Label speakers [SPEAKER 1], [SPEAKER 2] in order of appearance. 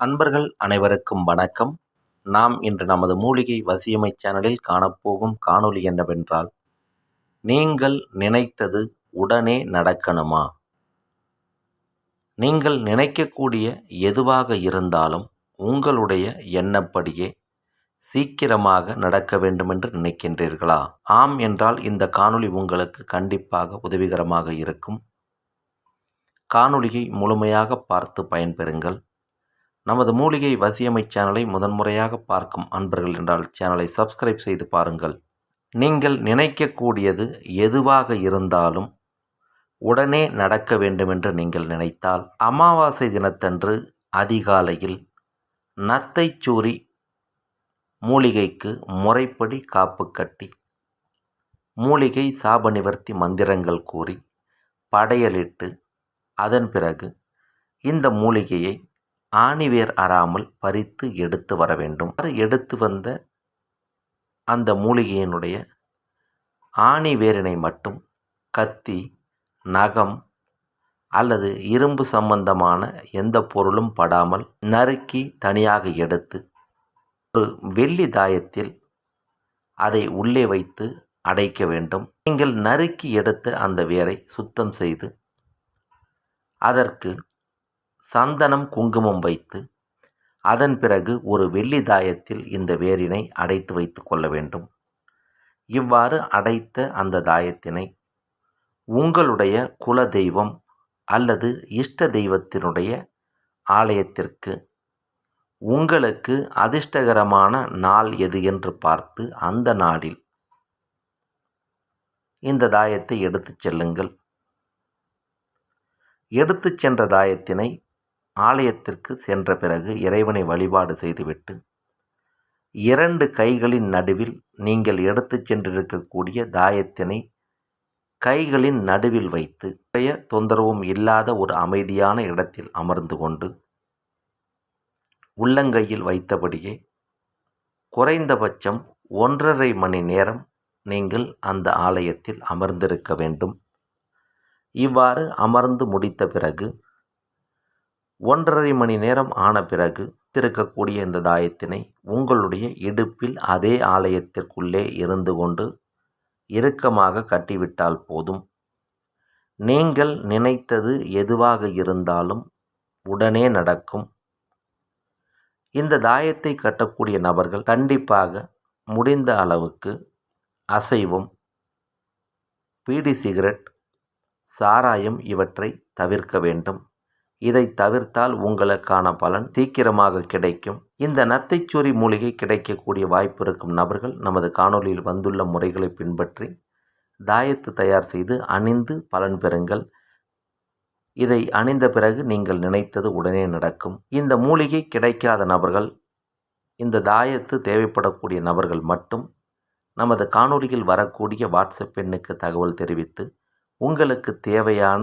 [SPEAKER 1] அன்பர்கள் அனைவருக்கும் வணக்கம். நாம் இன்று நமது மூலிகை வசியமை சேனலில் காணப்போகும் காணொளி என்னவென்றால் நீங்கள் நினைத்தது உடனே நடக்கணுமா? நீங்கள் நினைக்கக்கூடிய எதுவாக இருந்தாலும் உங்களுடைய எண்ணப்படியே சீக்கிரமாக நடக்க வேண்டுமென்று நினைக்கின்றீர்களா? ஆம் என்றால் இந்த காணொளி உங்களுக்கு கண்டிப்பாக உதவிகரமாக இருக்கும். காணொளியை முழுமையாக பார்த்து பயன்பெறுங்கள். நமது மூலிகை வசியமை சேனலை முதன்முறையாக பார்க்கும் அன்பர்கள் என்றால் சேனலை சப்ஸ்கிரைப் செய்து பாருங்கள். நீங்கள் நினைக்கக்கூடியது எதுவாக இருந்தாலும் உடனே நடக்க வேண்டுமென்று நீங்கள் நினைத்தால் அமாவாசை தினத்தன்று அதிகாலையில் நத்தைச்சூரி மூலிகைக்கு முறைப்படி காப்பு கட்டி மூலிகை சாப நிவர்த்தி மந்திரங்கள் கூறி படையலிட்டு அதன் பிறகு இந்த மூலிகையை ஆணிவேர் அறாமல் பறித்து எடுத்து வர வேண்டும். எடுத்து வந்த அந்த மூலிகையினுடைய ஆணி வேரினை மட்டும் கத்தி நகம் அல்லது இரும்பு சம்பந்தமான எந்த பொருளும் படாமல் நறுக்கி தனியாக எடுத்து ஒரு வெள்ளி தாயத்தில் அதை உள்ளே வைத்து அடைக்க வேண்டும். நீங்கள் நறுக்கி எடுத்த அந்த வேரை சுத்தம் செய்து அதற்கு சந்தனம் குங்குமம் வைத்து அதன் பிறகு ஒரு வெள்ளி தாயத்தில் இந்த வேரினை அடைத்து வைத்து கொள்ள வேண்டும். இவ்வாறு அடைத்த அந்த தாயத்தினை உங்களுடைய குல தெய்வம் அல்லது இஷ்ட தெய்வத்தினுடைய ஆலயத்திற்கு உங்களுக்கு அதிர்ஷ்டகரமான நாள் எது என்று பார்த்து அந்த நாளில் இந்த தாயத்தை எடுத்துச் செல்லுங்கள். எடுத்துச் சென்ற தாயத்தினை ஆலயத்திற்கு சென்ற பிறகு இறைவனை வழிபாடு செய்துவிட்டு இரண்டு கைகளின் நடுவில் நீங்கள் எடுத்து சென்றிருக்கக்கூடிய தாயத்தினை கைகளின் நடுவில் வைத்து தொந்தரவும் இல்லாத ஒரு அமைதியான இடத்தில் அமர்ந்து கொண்டு உள்ளங்கையில் வைத்தபடியே குறைந்தபட்சம் ஒன்றரை மணி நேரம் நீங்கள் அந்த ஆலயத்தில் அமர்ந்திருக்க வேண்டும். இவ்வாறு அமர்ந்து முடித்த பிறகு ஒன்றரை மணி நேரம் ஆன பிறகு திறக்கக்கூடிய இந்த தாயத்தினை உங்களுடைய இடுப்பில் அதே ஆலயத்திற்குள்ளே இருந்து கொண்டு இறுக்கமாக கட்டிவிட்டால் போதும். நீங்கள் நினைத்தது எதுவாக இருந்தாலும் உடனே நடக்கும். இந்த தாயத்தை கட்டக்கூடிய நபர்கள் கண்டிப்பாக முடிந்த அளவுக்கு அசைவம் பீடி சிகரெட் சாராயம் இவற்றை தவிர்க்க வேண்டும். இதை தவிர்த்தால் உங்களுக்கான பலன் சீக்கிரமாக கிடைக்கும். இந்த நத்தைச்சூரி மூலிகை கிடைக்கக்கூடிய வாய்ப்பு இருக்கும் நபர்கள் நமது காணொலியில் வந்துள்ள முறைகளை பின்பற்றி தாயத்து தயார் செய்து அணிந்து பலன் பெறுங்கள். இதை அணிந்த பிறகு நீங்கள் நினைத்தது உடனே நடக்கும். இந்த மூலிகை கிடைக்காத நபர்கள் இந்த தாயத்து தேவைப்படக்கூடிய நபர்கள் மட்டும் நமது காணொலியில் வரக்கூடிய வாட்ஸ்அப் எண்ணுக்கு தகவல் தெரிவித்து உங்களுக்கு தேவையான